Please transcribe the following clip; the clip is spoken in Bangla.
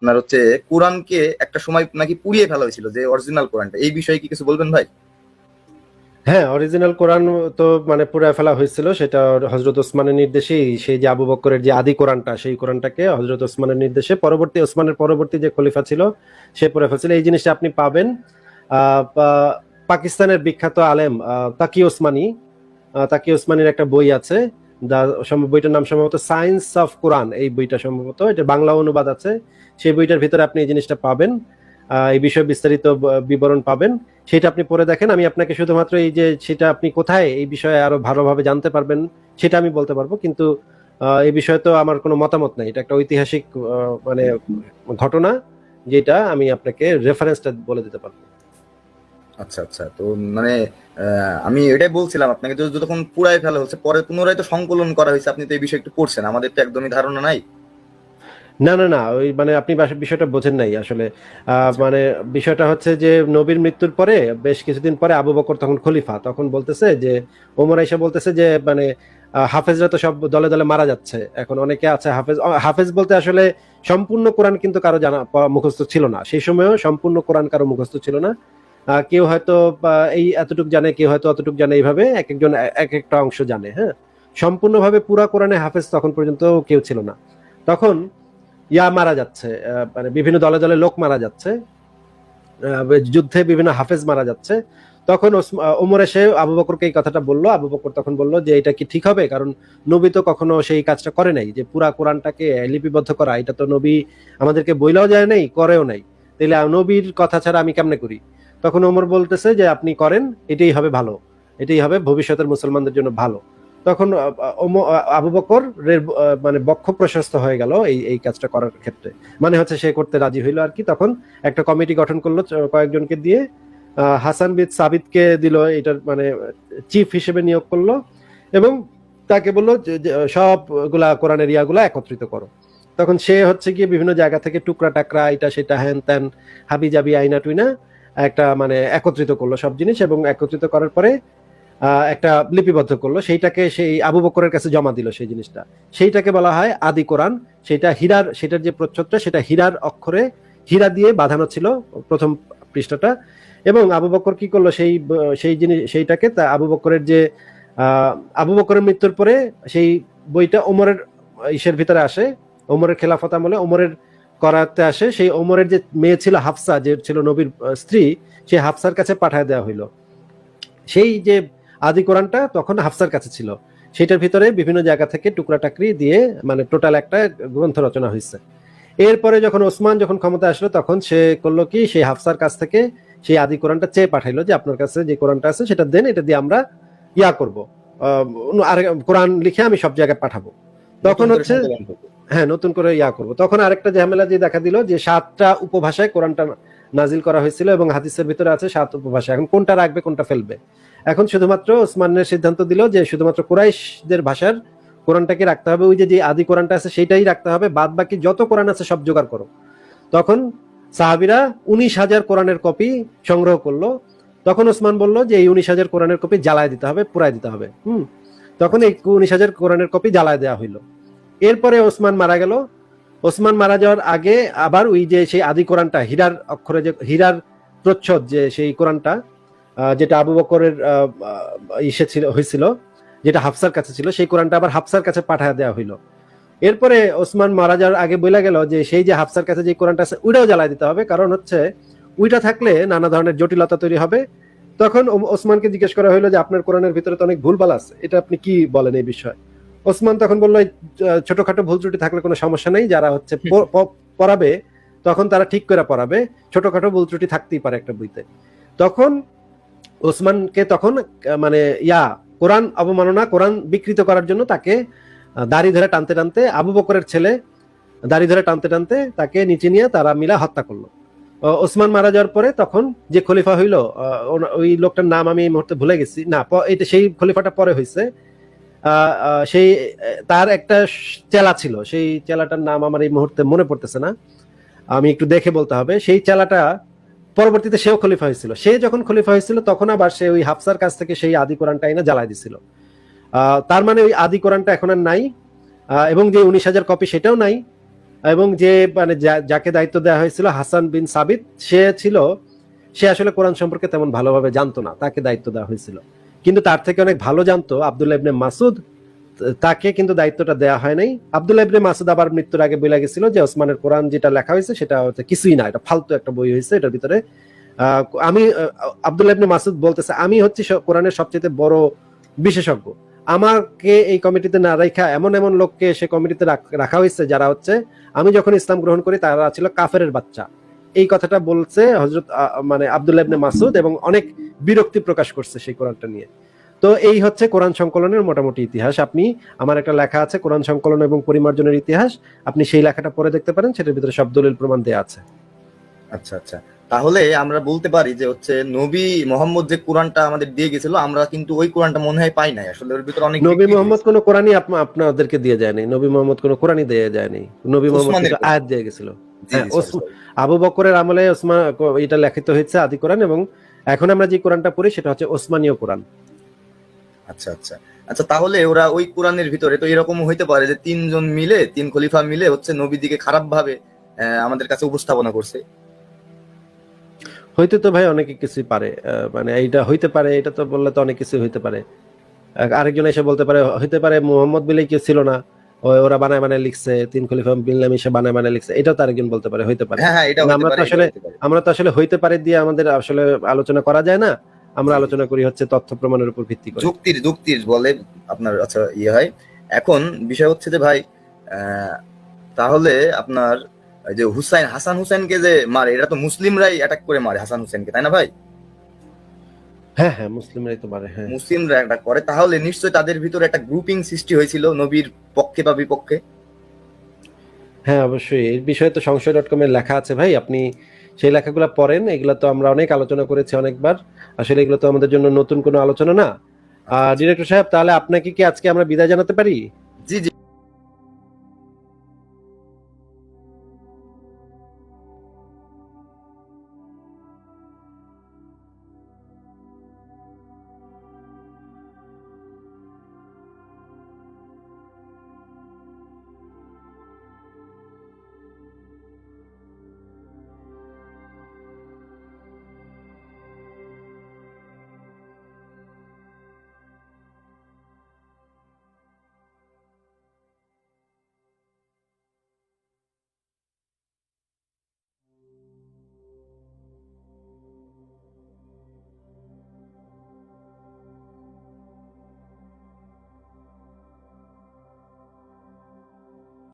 আপনার হচ্ছে কোরআনকে একটা সময় নাকি পুড়িয়ে ফেলা হয়েছিল যে অরিজিনাল কোরআনটা। এই বিষয়ে কি কিছু বলবেন ভাই? হ্যাঁ অরিজিনাল কোরআন তো মানে পুরায় ফেলা হয়েছিল, সেটা হজরত ওসমানের নির্দেশেই সেই যে আবু বক্করের যে আদি কোরআনটা, সেই কোরআনটাকে হজরত ওসমানের নির্দেশে পরবর্তী, ওসমানের পরবর্তী যে খলিফা ছিল, সে পড়ে ফেলছিল। এই জিনিসটা আপনি পাবেন। পাকিস্তানের বিখ্যাত আলেম তাকি ওসমানী। তাকি ওসমানীর একটা বই আছে। দা- বইটার নাম সম্ভবত সায়েন্স অফ কোরআন এই বইটা সম্ভবত। এটা বাংলা অনুবাদ আছে। সেই বইটার ভিতরে আপনি এই জিনিসটা পাবেন এই বিষয়ে বিস্তারিত বিবরণ পাবেন। সেটা আপনি পড়ে দেখেন। আমি আপনাকে শুধুমাত্র এই যে সেটা আপনি কোথায় এই বিষয়ে আরও ভালোভাবে জানতে পারবেন, সেটা আমি বলতে পারব। কিন্তু এই বিষয়ে তো আমার কোনো মতামত নাই। এটা একটা ঐতিহাসিক মানে ঘটনা, যেটা আমি আপনাকে রেফারেন্সটা বলে দিতে পারব। আচ্ছা আচ্ছা। তো মানে আমি এটাই বলছিলাম আপনাকে যতক্ষণ পুরাই ফেলা হচ্ছে, পরে পুনরায় তো সংকলন করা হয়েছে, আপনি তো এই বিষয়ে একটু পড়ছেন। আমাদের তো একদমই ধারণা নাই। না না না ওই মানে আপনি বিষয়টা বোঝেন নাই আসলে। মানে বিষয়টা হচ্ছে যে নবীর মৃত্যুর পরে বেশ কিছুদিন পরে আবু বকর তখন খলিফা তখন বলতেছে যে ওমর আইসা বলতেছে যে মানে হাফেজরা তো সব দলে দলে মারা যাচ্ছে এখন অনেকে আছে হাফেজ হাফেজ বলতে আসলে সম্পূর্ণ কোরআন কিন্তু কারও জানা মুখস্থ ছিল না। সেই সময়ও সম্পূর্ণ কোরআন কারও মুখস্থ ছিল না। কেউ হয়তো এই এতটুক জানে কেউ হয়তো অতটুক জানে এইভাবে এক একজন এক একটা অংশ জানে হ্যাঁ? সম্পূর্ণভাবে পুরা কোরআনে হাফেজ তখন পর্যন্ত কেউ ছিল না। তখন ইয়া মারা যাচ্ছে মানে বিভিন্ন দলে দলে লোক মারা যাচ্ছে যুদ্ধে বিভিন্ন হাফেজ মারা যাচ্ছে। তখন ওমর এসে আবু বকরকে এই কথাটা বলল, আবু বকর তখন বলল যে এটা কি ঠিক হবে? কারণ নবী তো কখনো সেই কাজটা করে নাই, যে পুরা কোরআনটাকে লিপিবদ্ধ করা, এটা তো নবী আমাদেরকে বইলেও যায় নাই, করেও নাই। তাহলে নবীর কথা ছাড়া আমি কেমনে করি? তখন ওমর বলতেছে যে আপনি করেন, এটাই হবে ভালো, এটাই হবে ভবিষ্যতের মুসলমানদের জন্য ভালো। তখন আবু বকর মানে বক্ষ প্রশস্ত হয়ে গেল এই এই কাজটা করার ক্ষেত্রে। মানে হচ্ছে সে করতে রাজি হইল আর কি। তখন একটা কমিটি গঠন করল কয়েকজনকে দিয়ে হাসান বিদ সাবিতকে দিল, এটার মানে চিফ হিসেবে নিয়োগ করল এবং তাকে বলল সবগুলা কোরআনের ইয়াগুলা একত্রিত করো। তখন সে হচ্ছে গিয়ে বিভিন্ন জায়গা থেকে টুকরা টাকরা, এটা সেটা, হ্যান ত্যান হাবি জাবি আইনা টুইনা একটা মানে একত্রিত করল সব জিনিস এবং একত্রিত করার পরে একটা লিপিবদ্ধ করল। সেইটাকে সেই আবু বকরের কাছে জমা দিল সেই জিনিসটা। সেইটাকে বলা হয় আদি কোরআন। সেটা হীরার, সেটার যে প্রচ্ছদটা, সেটা হীরার অক্ষরে হীরা দিয়ে বাঁধানো ছিল প্রথম পৃষ্ঠাটা। এবং আবু বকর কি করল? সেই সেই জিনিস, সেইটাকে তা আবু বকরের যে আবু বকরের মৃত্যুর পরে সেই বইটা ওমরের ইসের ভিতরে আসে। ওমরের খেলাফত আমলে ওমরের করাতে আসে। সেই ওমরের যে মেয়ে ছিল হাফসা, যে ছিল নবীর স্ত্রী সেই হাফসার কাছে পাঠায় দেওয়া হইল। সেই যে আদি কোরআনটা তখন হাফসার কাছে ছিল। সেটার ভিতরে বিভিন্ন জায়গা থেকে টুকরা টাকরি দিয়ে মানে টোটাল একটা গ্রন্থ রচনা হয়েছে। এরপরে যখন ওসমান যখন ক্ষমতা আসলো তখন সে করল কি সেই হাফসার কাছ থেকে সেই আদি কোরআনটা চেয়ে পাঠাইলো যে আপনার কাছে যে কোরআনটা আছে সেটা দেন এটা দিয়ে আমরা ইয়া করব। আর কোরআন লিখে আমি সব জায়গায় পাঠাবো। তখন হচ্ছে হ্যাঁ নতুন করে ইয়া করব। তখন আরেকটা ঝামেলা যে দেখা দিল যে সাতটা উপভাষায় কোরআনটা নাজিল করা হয়েছিল এবং হাদিসের ভিতরে আছে সাত উপভাষা। এখন কোনটা রাখবে কোনটা ফেলবে? এখন শুধুমাত্র ওসমানের সিদ্ধান্ত দিল যে শুধুমাত্র কোরাইশদের ভাষার কোরআনটাকে রাখতে হবে, ওই যে আদি কোরআনটা আছে সেটাই রাখতে হবে বাদ বাকি যত কোরআন আছে সব জোগাড় করো। তখন সাহাবিরা উনিশ হাজার কোরআনের কপি সংগ্রহ করল। তখন ওসমান বলল যে এই উনিশ হাজার কোরআনের কপি জ্বালায় দিতে হবে পুরাই দিতে হবে, হুম। তখন এই উনিশ হাজার কোরআনের কপি জ্বালায় দেওয়া হইল। এরপরে ওসমান মারা গেল। ওসমান মারা যাওয়ার আগে আবার ওই যে সেই আদি কোরআনটা, হীরার অক্ষরে যে, হীরার প্রচ্ছদ যে সেই কোরআনটা যেটা আবু বকরের ইসে ছিল হয়েছিল যেটা হাফসার কাছে ছিল সেই কোরআনটা আবার হাফসার কাছে পাঠায় দেওয়া হইল। এরপরে ওসমান মারা যাওয়ার আগে বলে গেল যে সেই যে হাফসার কাছে যে কোরআনটা আছে ওইটাও জ্বালায় দিতে হবে। কারণ হচ্ছে ওইটা থাকলে নানা ধরনের জটিলতা তৈরি হবে। তখন ওসমানকে জিজ্ঞেস করা হইল যে আপনার কোরআনের ভিতরে তো অনেক ভুলভাল আছে। এটা আপনি কি বলেন এই বিষয়ে? ওসমান তখন বলল "এই, ছোটখাটো ভুল ত্রুটি থাকলে কোনো সমস্যা নেই। যারা হচ্ছে পড়াবে তখন তারা ঠিক করে পড়াবে। ছোটখাটো ভুল ত্রুটি থাকতেই পারে একটা বইতে। তখন ওসমানকে তখন মানে ইয়া, কোরআন অবমাননা, কোরআন বিকৃত করার জন্য তাকে দাড়ি ধরে টানতে টানতে আবু বকরের ছেলে, দাড়ি ধরে টানতে টানতে তাকে নিচে নিয়ে তারা মিলা হত্যা করল। ওসমান মারা যাওয়ার পরে তখন যে খলিফা হইল ওই লোকটার নাম আমি এই মুহূর্তে ভুলে গেছি। না এটা সেই খলিফাটা পরে হয়েছে সেই তার একটা চেলা ছিল। সেই চেলাটার নাম আমার এই মুহূর্তে মনে পড়তেছে না। আমি একটু দেখে বলতে হবে। সেই চেলাটা পরবর্তীতে সেও খলিফা হয়েছিল। সে যখন খলিফা হয়েছিল, তখন আবার সে ওই হাফসার কাছ থেকে সেই আদি কোরআনটা এনে জ্বালাই দিছিল। তার মানে ওই আদি কোরআনটা এখন আর নাই। এবং যে উনিশ হাজার কপি সেটাও নাই। এবং যে মানে যাকে দায়িত্ব দেওয়া হয়েছিল, হাসান বিন সাবিত, সে ছিল, সে আসলে কোরআন সম্পর্কে তেমন ভালোভাবে জানতো না। তাকে দায়িত্ব দেওয়া হয়েছিল। কিন্তু তার থেকে অনেক ভালো জানতো আব্দুল্লাহ ইবনে মাসুদ তাকে কিন্তু দায়িত্বটা দেওয়া হয় নাই। আব্দুল্লাহ ইবনে মাসুদ আবার মৃত্যুর আগে বলে গেছিল যে ওসমানের কোরআন যেটা লেখা হয়েছে সেটা হচ্ছে কিছুই না, এটা ফালতু একটা বই হয়েছে এটার ভিতরে। আমি আব্দুল্লাহ ইবনে মাসুদ বলতেছে, আমি হচ্ছি কোরআনের সবচেয়ে বড় বিশেষজ্ঞ। আমাকে এই কমিটিতে না রাখা এমন এমন লোককে সে কমিটিতে রাখা হয়েছে যারা হচ্ছে, আমি যখন ইসলাম গ্রহণ করি তারা ছিল কাফেরের বাচ্চা। এই কথাটা বলছে হজরত মানে আব্দুল্লাহ ইবনে মাসুদ এবং অনেক বিরক্তি প্রকাশ করছে সেই কোরআনটা নিয়ে। তো এই হচ্ছে কোরআন সংকলনের মোটামুটি ইতিহাস। আপনি আমার একটা লেখা আছে কোরআন সংকলন এবং পরিমার্জনের ইতিহাস। আপনি সেই লেখাটা পড়ে দেখতে পারেন সেটার ভিতরে সব দলিল প্রমাণ দেওয়া আছে। আচ্ছা আচ্ছা। তাহলে আমরা বলতে পারি যে হচ্ছে নবী মোহাম্মদ যে কোরআনটা আমাদের দিয়ে গেছিল আমরা কিন্তু ওই কোরআনটা মনে হয় পাই নাই। আসলে ওর ভিতরে অনেক নবী মোহাম্মদ কোনো কোরআনই আপনাদেরকে দিয়ে যায়নি। নবী মোহাম্মদ কোনো কোরআনই দিয়ে যায়নি। নবী মোহাম্মদ আয়াত দিয়ে গেছিল। হ্যাঁ। আবু বকরের আমলে ওসমান এটা লেখিত হয়েছে আদি কোরআন এবং এখন আমরা যে কোরআনটা পড়ি সেটা হচ্ছে ওসমানীয় কোরআন। আচ্ছা আচ্ছা। আচ্ছা তাহলে ওরা ওই কোরআনের ভিতরে তো এরকম হইতে পারে যে তিনজন মিলে তিন খলিফা মিলে হচ্ছে নবীদিকে খারাপ ভাবে আমাদের কাছে উপস্থাপনা করছে। হইতে তো ভাই অনেকে কিছুই পারে মানে এইটা হইতে পারে এটা তো বললে তো অনেক কিছু হইতে পারে। আরেকজন এসে বলতে পারে হইতে পারে মোহাম্মদ বিলে কেউ ছিল না ওরা বানায় বানায় লিখছে তিন খলিফা বিল্লাম এসে বানায় বানায় লিখছে এটাও তো আরেকজন বলতে পারে হইতে পারে। হ্যাঁ হ্যাঁ এটা আমরা তো আসলে- আমরা তো আসলে হইতে পারে দিয়ে আমাদের আসলে আলোচনা করা যায় না আমরা আলোচনা করি হচ্ছে তথ্য প্রমাণের উপর ভিত্তি করে। যুক্তির যুক্তির বলে আপনার আচ্ছা ইয়ে হয়। এখন বিষয় হচ্ছে যে ভাই তাহলে আপনার যে হুসাইন হাসান হুসেনকে যে মারে এটা তো মুসলিমরাই অ্যাটাক করে মারে হাসান হুসেনকে তাই না ভাই? হ্যাঁ হ্যাঁ মুসলিমরাই তো পারে হ্যাঁ। মুসলিমরা অ্যাটাক করে। তাহলে নিশ্চয়ই তাদের ভিতরে একটা গ্রুপিং সৃষ্টি হয়েছিল নবীর পক্ষে বা বিপক্ষে? হ্যাঁ অবশ্যই। এই বিষয়ে তো সংশয় ডট কম কমের লেখা আছে ভাই। আপনি সেই লেখাগুলো পড়েন এগুলো তো আমরা অনেক আলোচনা করেছি অনেকবার। আসলে এগুলো তো আমাদের জন্য নতুন কোনো আলোচনা না। আর ডিরেক্টর সাহেব তাহলে আপনাকে কি আজকে আমরা বিদায় জানাতে পারি? জি জি।